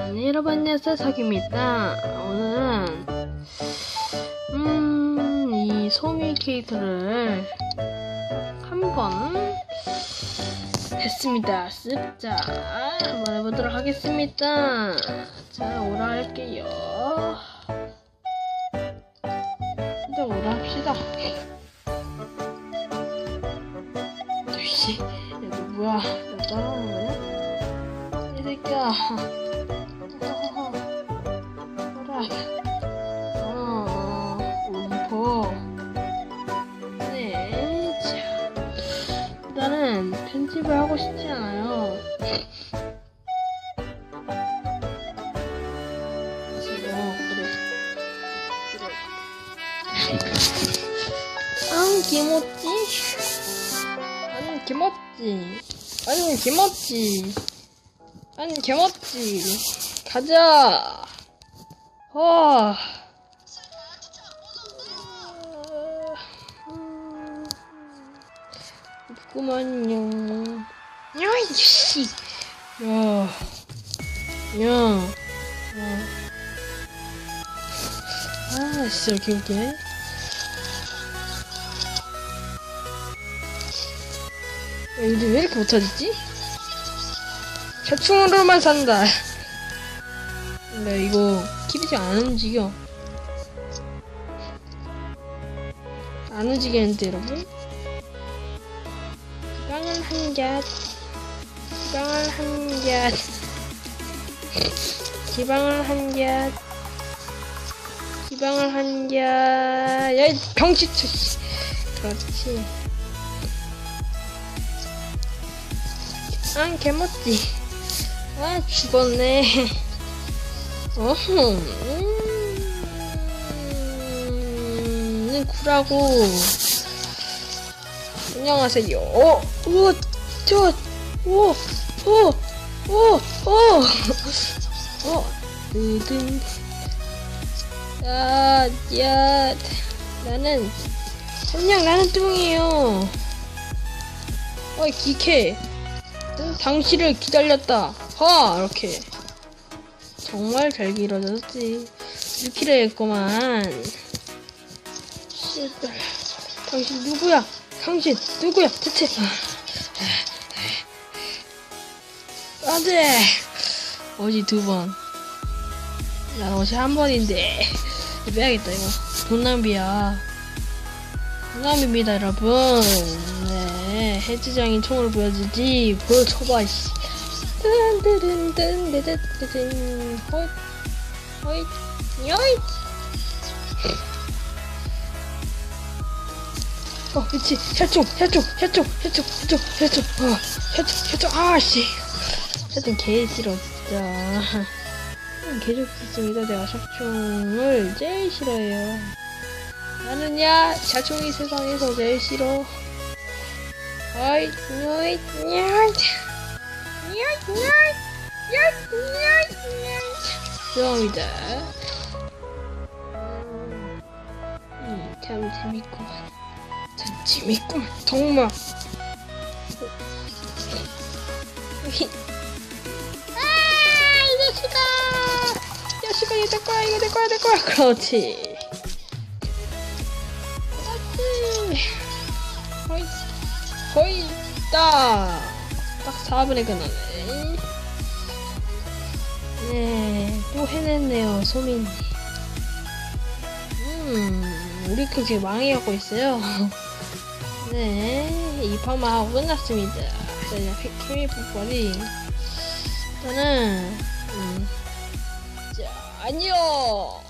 자, 네, 여러분 안녕하세요. 석입니다. 오늘은 음, 이 소미 캐릭터를 한번 했습니다. 습자 한번 해보도록 하겠습니다. 자, 오라 할게요. 일단 오라 합시다. 씨, 야, 너 뭐야? 나 따라오는 거야? 이 새끼야. 편집을 하고 싶지 않아요. 어, 그래. 그래. 아, 김었지? 아니, 김었지? 아니, 김었지? 아니, 개멋지. 가자. 와. 없구만요. 야, 이씨. 야. 야. 야. 아, 진짜 웃기네. 야, 요즘 왜 이렇게 못하지? 대충으로만 산다. 근데 이거 키비지 안 움직여. 안 움직이는데 여러분? 기방을 한 곁. 기방을 한 곁. 기방을 한 곁. 기방을 한 곁. 야, 씨. 그렇지. 아, 개멋지. 아, 죽었네. 어흥. 음, 구라고. 안녕하세요. 어, 우와, 저, 오, 오, 오, 오. 어, 으든. 야, 야, 나는, 그냥 나는 뚱이에요. 어이, 기캐. 당신을 기다렸다. 하! 이렇게. 정말 잘 길어졌지. 6kg 했구만. 씨발. 당신 누구야? 당신 누구야? 대체. 안 돼! 어제 두 번. 난 어제 한 번인데. 빼야겠다, 이거. 돈 낭비야. 돈 낭비입니다, 여러분. 네. 해지장인 총을 보여주지. 보여줘봐, 씨. 뜬뜨른뜬뜨뜨뜨 호잇 호잇 요잇 어 미치 혈총 혈총 혈총 혈총 혈총 혈총 어 혈총 혈총 아씨. 하여튼 개 싫어 진짜 개좋습니다. 내가 샤총을 제일 싫어해요. 나는야 샤총이 세상에서 제일 싫어. 호잇 요잇 요잇. 죄송합니다. 음, 참 재밌구만. 참 재밌구만. 정말. 아, 이 자식아! 이 자식아, 이거 내 거야, 이거 내 거야, 내 거야. 그렇지. 그렇지. 거의, 거의 있다. 딱 4분에 끝나네. 네, 또 해냈네요, 소민이. 음, 우리 그게 망해가고 있어요. 네, 이 판만 하고 끝났습니다. 자, 이제 케미 폭발이. 일단은, 음, 자, 안녕!